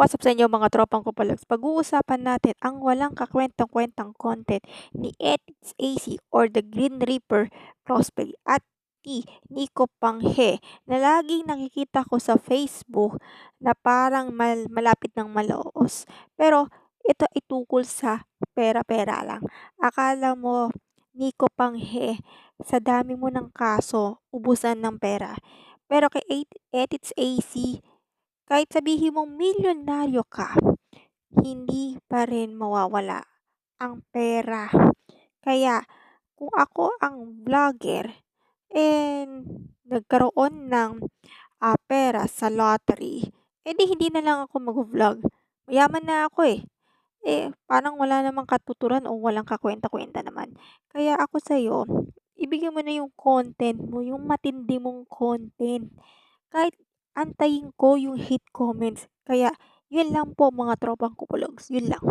What's up sa inyo mga tropang kupalogs? Pag-uusapan natin ang walang kakwentang-kwentang content ni Ethics AC or the Green Reaper Crossplay at ni Nico Panghe na laging nakikita ko sa Facebook na parang mal malapit ng malaos. Pero ito ay tungkol sa pera-pera lang. Akala mo, Nico Panghe, sa dami mo ng kaso, ubusan ng pera. Pero kay Ethics AC, kahit sabihin mong milyonaryo ka, hindi pa rin mawawala ang pera. Kaya kung ako ang vlogger and nagkaroon ng ah, pera sa lottery, edi hindi na lang ako mag-vlog. Mayaman na ako eh. Eh, parang wala namang katuturan o walang kakwenta-kwenta naman. Kaya ako sa'yo, ibigay mo na yung content mo, yung matindi mong content. Kahit antayin ko yung hate comments. Kaya, yun lang po mga tropang kupulogs. Yun lang.